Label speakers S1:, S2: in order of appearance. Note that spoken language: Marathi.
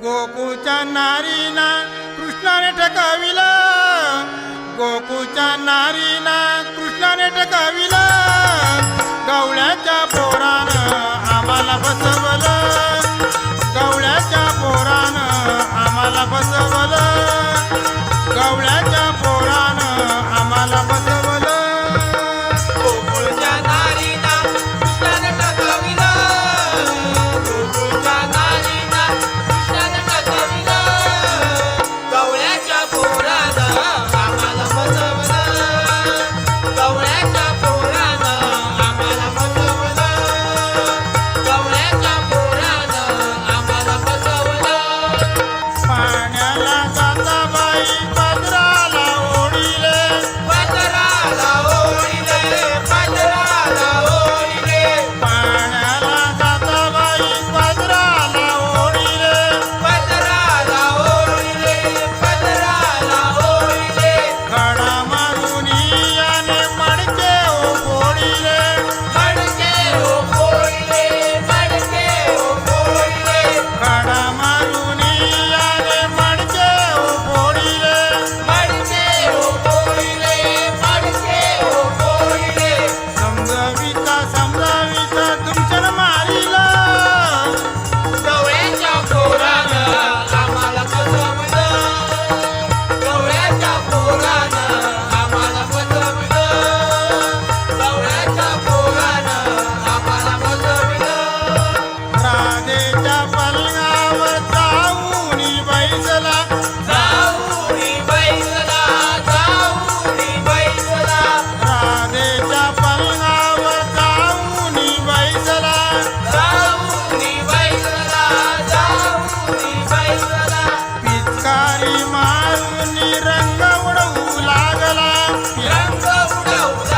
S1: गोकुच्या नारीना कृष्णाने ठकाविला. गोकुच्या नारीना कृष्णाने ठकाविला. சாசம் मारून रंग उडवू लागला.
S2: रंग उडवू